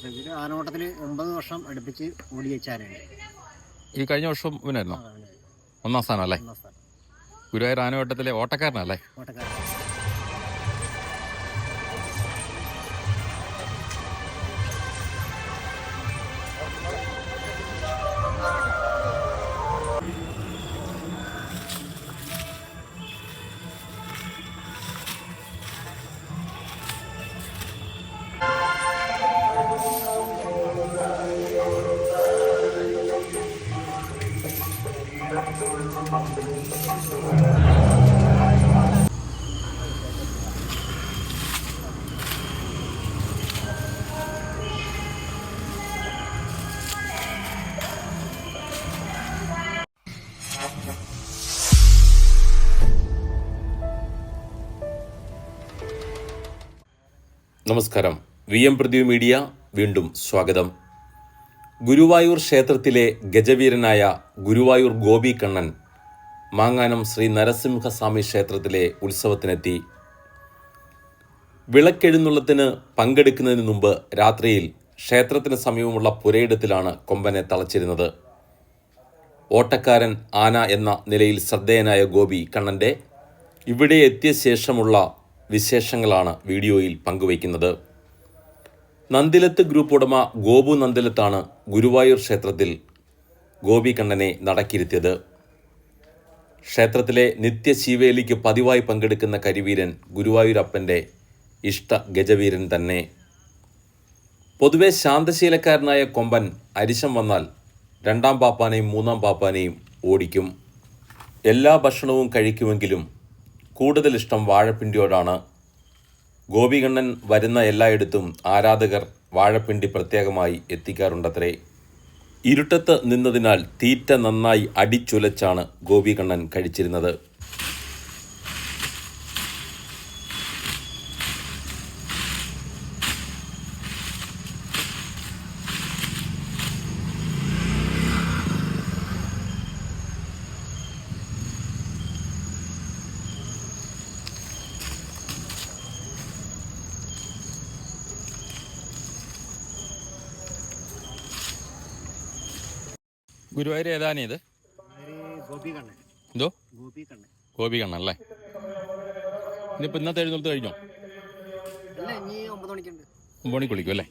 ഇവർ ആനോട്ടത്തിൽ ഒമ്പത് വർഷം അടുപ്പിച്ച് ഓടി വെച്ചാനാണ് ഈ കഴിഞ്ഞ വർഷം ഇവനായിരുന്നോ? ഒന്നാം സ്ഥാനം. അല്ലേ ഗുരുവായൂർ ആനവട്ടത്തിലെ ഓട്ടക്കാരനല്ലേ? ഓട്ടക്കാരൻ. നമസ്കാരം. വി എം പ്രദീപ് മീഡിയ വീണ്ടും സ്വാഗതം. ഗുരുവായൂർ ക്ഷേത്രത്തിലെ ഗജവീരനായ ഗുരുവായൂർ ഗോപി കണ്ണൻ മാങ്ങാനം ശ്രീ നരസിംഹസ്വാമി ക്ഷേത്രത്തിലെ ഉത്സവത്തിനെത്തി. വിളക്കെഴുന്നള്ളത്തിന് പങ്കെടുക്കുന്നതിന് മുമ്പ് രാത്രിയിൽ ക്ഷേത്രത്തിന് സമീപമുള്ള പുരയിടത്തിലാണ് കൊമ്പനെ തളച്ചിരുന്നത്. ഓട്ടക്കാരൻ ആന എന്ന നിലയിൽ ശ്രദ്ധേയനായ ഗോപി കണ്ണന്റെ ഇവിടെ എത്തിയ ശേഷമുള്ള വിശേഷങ്ങളാണ് വീഡിയോയിൽ പങ്കുവയ്ക്കുന്നത്. നന്ദിലത്ത് ഗ്രൂപ്പ് ഉടമ ഗോപു നന്ദിലത്താണ് ഗുരുവായൂർ ക്ഷേത്രത്തിൽ ഗോപികണ്ഠനെ നടക്കിരുത്തിയത്. ക്ഷേത്രത്തിലെ നിത്യശീവേലിക്ക് പതിവായി പങ്കെടുക്കുന്ന കരിവീരൻ ഗുരുവായൂരപ്പന്റെ ഇഷ്ട ഗജവീരൻ തന്നെ. പൊതുവെ ശാന്തശീലക്കാരനായ കൊമ്പൻ അരിശം വന്നാൽ രണ്ടാം പാപ്പാനെയും മൂന്നാം പാപ്പാനെയും ഓടിക്കും. എല്ലാ ഭക്ഷണവും കഴിക്കുമെങ്കിലും കൂടുതൽ ഇഷ്ടം വാഴപ്പിണ്ടിയോടാണ്. ഗോപികണ്ണൻ വരുന്ന എല്ലായിടത്തും ആരാധകർ വാഴപ്പിണ്ടി പ്രത്യേകമായി എത്തിക്കാറുണ്ടത്രേ. ഇരുട്ടത്ത് നിന്നതിനാൽ തീറ്റ നന്നായി അടിച്ചുലച്ചാണ് ഗോപികണ്ണൻ കഴിച്ചിരുന്നത്. ഗുരുവായൂർ ഏതാണ് ഇത്? എന്തോ? ഗോപി കണ്ണൻ അല്ലേ ഇനിയിപ്പോൾ ഇന്നത്തെ എഴുന്നേൽത്ത് കഴിഞ്ഞോ? അല്ല ഒമ്പത് മണിക്ക് വിളിക്കും അല്ലേ?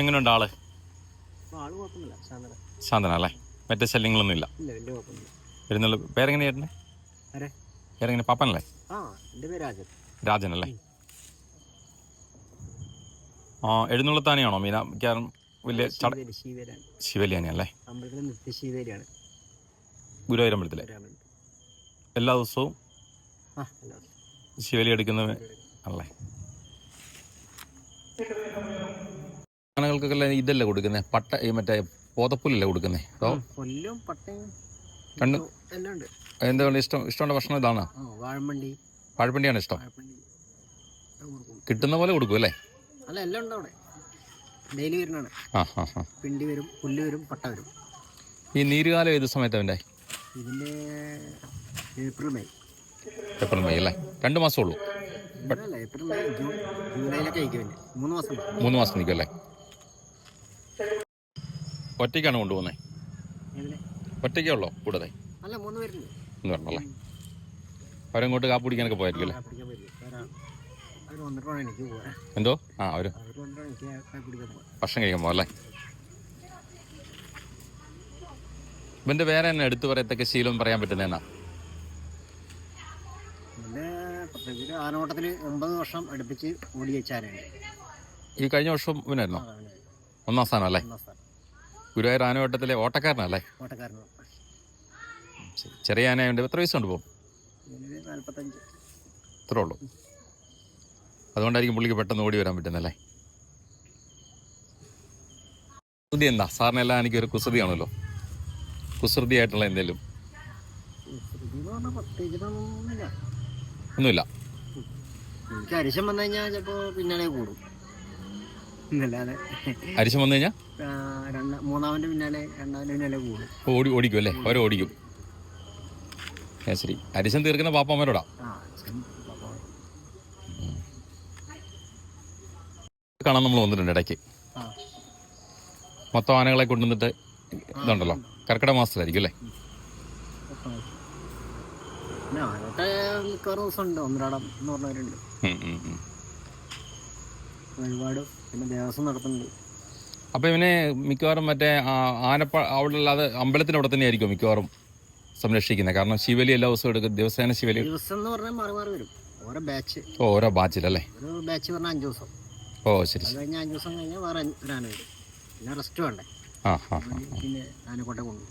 എങ്ങനെയുണ്ട് ആൾ? ശാന്തന. അല്ലേ? മറ്റേ ശല്യങ്ങളൊന്നും ഇല്ല എഴുന്നള്ള പേരെങ്ങനെയായിരുന്നേ? പേരെങ്ങനെ? പാപ്പനല്ലേ? രാജൻ. രാജനല്ലേ? ആ എഴുന്നള്ളത്താനെയാണോ മീന? കാരണം വലിയ ചട ശിവേലി ശിവേലാണ് ശിവലിയാനി അല്ലേ അമ്പലത്തിലെ എല്ലാ ദിവസവും ശിവലി എടുക്കുന്ന അല്ലേ? ആനകൾക്കൊക്കെ ഇതല്ലേ കൊടുക്കുന്നത് പട്ട ഈ മറ്റേ പോതപ്പുല്ലല്ലേ കൊടുക്കുന്നത് അതോ പട്ടയും രണ്ട് എല്ലാം എന്താ ഇഷ്ടം ഇഷ്ടമുള്ള ഭക്ഷണം ഇതാണ്? വാഴപ്പണ്ടിയാണ് ഇഷ്ടം കിട്ടുന്ന പോലെ കൊടുക്കും അല്ലേ? അല്ല എല്ലാം ഉണ്ട് അവിടെ. ഡെയിലി വരുന്നതാണ്. ആ ആ ആ. പിണ്ടി വരും പുല്ല് വരും പട്ട വരും. ഈ നീരുകാലം ഏത് സമയത്ത് അവന്റെ? ഇതിന്റെ ഏപ്രിൽ മെയ്. ഏപ്രിൽ മെയ് അല്ലേ? രണ്ട് മാസമേ ഉള്ളൂ. അല്ല ഏപ്രിൽ മെയ് ജൂൺ ജൂലൈയിലൊക്കെ ആയിരിക്കും പിന്നെ മൂന്ന് മാസം ഉണ്ട്. മൂന്ന് മാസം നിൽക്കും അല്ലേ? ഒറ്റയ്ക്കാണ് കൊണ്ടുപോകുന്നത് ഒറ്റയ്ക്കേ ഉള്ളോ കൂടാതെ അല്ല മൂന്ന് പേരുണ്ട്. എന്ന് പറഞ്ഞല്ലേ അവരങ്ങോട്ട് കാപ്പ് പിടിക്കാനൊക്കെ പോയായിരിക്കും അല്ലേ? പറ്റില്ല എന്തോ? ആ ഒരു ഭക്ഷണം കഴിക്കാൻ പോകാം ഇവന്റെ വേറെ തന്നെ എടുത്തു പറയത്തക്ക ശീലം പറയാൻ പറ്റുന്നതെന്നാ പിന്നെ പ്രത്യേകിച്ച് ആനോട്ടത്തിൽ ഒമ്പത് വർഷം അടുപ്പിച്ച് ഓടി വെച്ചാനാണ് ഈ കഴിഞ്ഞ വർഷം ഇവനായിരുന്നോ? ഒന്നാം സ്ഥാനം അല്ലേ? ഗുരുവായൂർ ആനവട്ടത്തിലെ ഓട്ടക്കാരനല്ലേ ഓട്ടക്കാരനോ. ചെറിയ ആനയുണ്ട് എത്ര വയസ്സുണ്ട് പോകും ഇത്രേ ഉള്ളൂ. അതുകൊണ്ടായിരിക്കും പുള്ളിക്ക് പെട്ടെന്ന് ഓടി വരാൻ പറ്റുന്നല്ലേ കുസൃതി എന്താ? സാറിനെല്ലാം എനിക്കൊരു എനിക്ക് ഒരു കുസൃതിയാണല്ലോ കുസൃതി ആയിട്ടുള്ള എന്തെങ്കിലും? ഒന്നുമില്ല. അരിശം വന്നു കഴിഞ്ഞാൽ പിന്നാലെ കൂടും. എന്നല്ലാതെ അരിശം വന്നു കഴിഞ്ഞാൽ പിന്നാലെ പിന്നാലെ കൂടും. ഓടി ഓടിക്കും അല്ലേ? ഓരോ ഓടിക്കും. ശരി. അരിശം തീർക്കുന്ന പാപ്പന്മാരോടാ കാണാൻ നമ്മൾ വന്നിട്ടുണ്ട് ഇടയ്ക്ക്. മൊത്തം ആനകളെ കൊണ്ടുവന്നിട്ട് ഇതുണ്ടല്ലോ. കർക്കിടക മാസത്തിലായിരിക്കും അല്ലേ? അപ്പൊ ഇവനെ മിക്കവാറും മറ്റേ ആന ആനപ്പ അവിടെ അല്ലാതെ അമ്പലത്തിന്റെ അവിടെ തന്നെ ആയിരിക്കും മിക്കവാറും സംരക്ഷിക്കുന്നത്. കാരണം ശിവലി എല്ലാ ദിവസവും എടുക്കും. ദിവസേന ശിവലി ദിവസം എന്ന് പറഞ്ഞാൽ മാറി മാറി വരും. ഓരോ ബാച്ച് ഓരോ ബാച്ചിലല്ലേ ബാച്ച് പറഞ്ഞാൽ അഞ്ച് ദിവസം. ഓ ശരി അത് ശരി കഴിഞ്ഞാൽ അഞ്ച് ദിവസം കഴിഞ്ഞാൽ വേറെ ഒരു ആന വരും പിന്നെ റെസ്റ്റ് വേണ്ടേ? ആ ആ ആ. പിന്നെ ആനക്കോട്ടെ കൊണ്ടു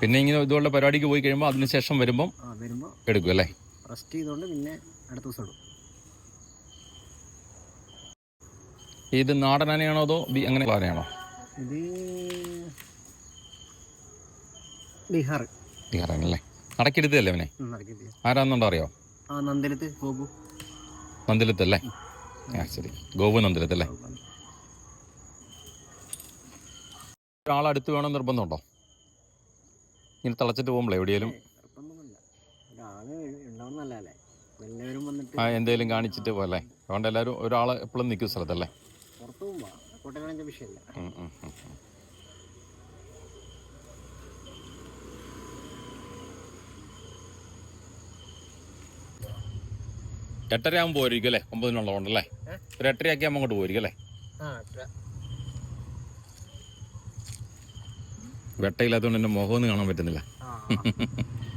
പിന്നെ ഇങ്ങനെ ഇതുപോലെ പരിപാടിക്ക് പോയി കഴിയുമ്പോൾ അതിനുശേഷം വരുമ്പം ആ വരുമ്പോൾ എടുക്കും അല്ലേ? റെസ്റ്റ് ചെയ്തുകൊണ്ട് പിന്നെ അടുത്ത ദിവസം ഇടും. ഇത് നാടൻ ആനയാണോ അതോ ബി- അങ്ങനെ ആനയാണോ? ഇത് ബീഹാർ ബീഹാറാണല്ലേ. അടക്കെടുത്തല്ലേ അവനെ? നടക്കില്ല ആരാന്നുണ്ടോ അറിയോ? ആ നന്ദലത്ത് ഗോപു നന്ദിലത്തല്ലേ? ആ ശരി. ഗോവ നന്ദിലത്തല്ലേ? ഒരാളടുത്ത് വേണം നിർബന്ധമുണ്ടോ? ഇങ്ങനെ തിളച്ചിട്ട് പോകുമ്പോൾ എവിടെയെങ്കിലും? ആ എന്തേലും കാണിച്ചിട്ട് പോലെ അതുകൊണ്ട് എല്ലാവരും ഒരാൾ എപ്പോഴും നിൽക്കും സ്ഥലത്തല്ലേ? എട്ടര ആകുമ്പോൾ പോയിരിക്കും അല്ലേ? ഒമ്പതിനുള്ളതുകൊണ്ടല്ലേ ഒരു എട്ടരയാക്കി ആകുമ്പോൾ അങ്ങോട്ട് പോയിരിക്കും അല്ലേ? വെട്ടയില്ലാത്തതുകൊണ്ട് എന്റെ മുഖമൊന്നും കാണാൻ പറ്റുന്നില്ല.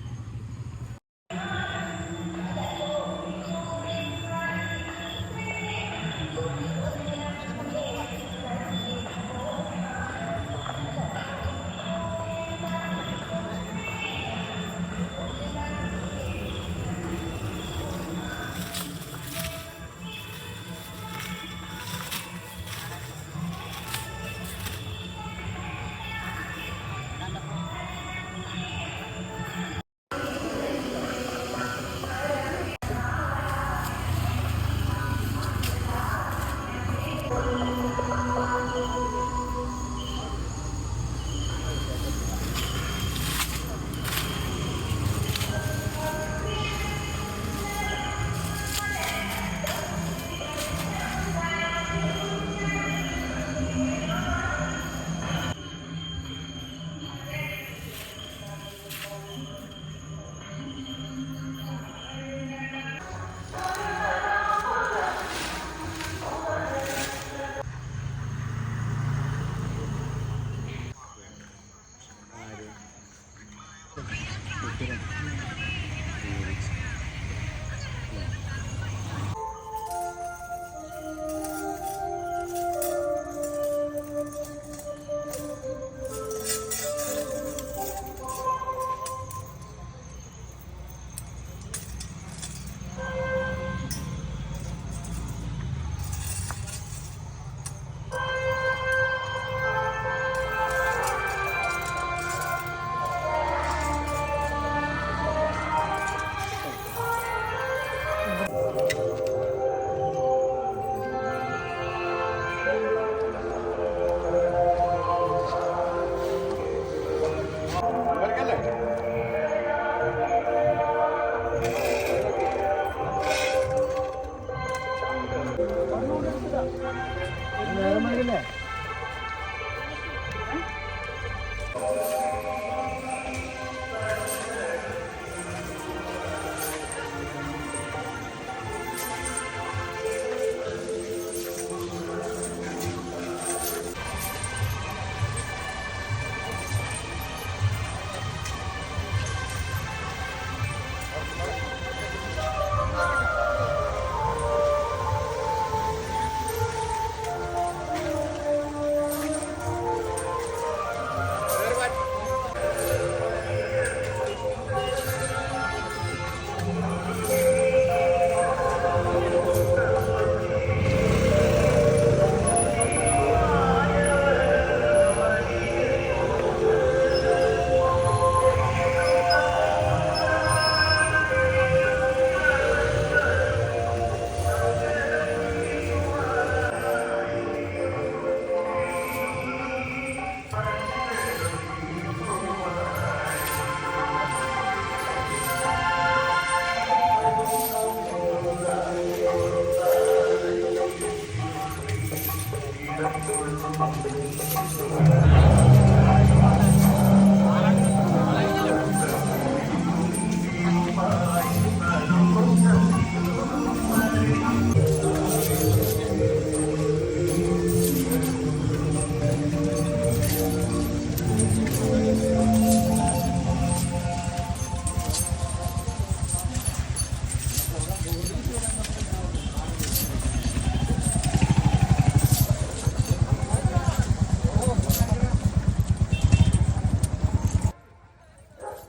了。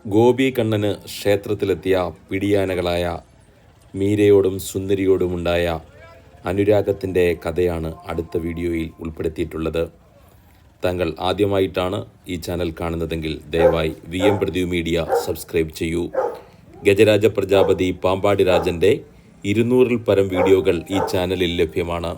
ആ ഗോപി കണ്ണന് ക്ഷേത്രത്തിലെത്തിയ പിടിയാനകളായ മീരയോടും സുന്ദരിയോടുമുണ്ടായ അനുരാഗത്തിന്റെ കഥയാണ് അടുത്ത വീഡിയോയിൽ ഉൾപ്പെടുത്തിയിട്ടുള്ളത്. താങ്കൾ ആദ്യമായിട്ടാണ് ഈ ചാനൽ കാണുന്നതെങ്കിൽ ദയവായി V M Pradeep media subscribe ചെയ്യൂ. ഗജരാജ പ്രജാപതി പാമ്പാടി രാജന്റെ ഇരുന്നൂറിൽ പരം വീഡിയോകൾ ഈ ചാനലിൽ ലഭ്യമാണ്.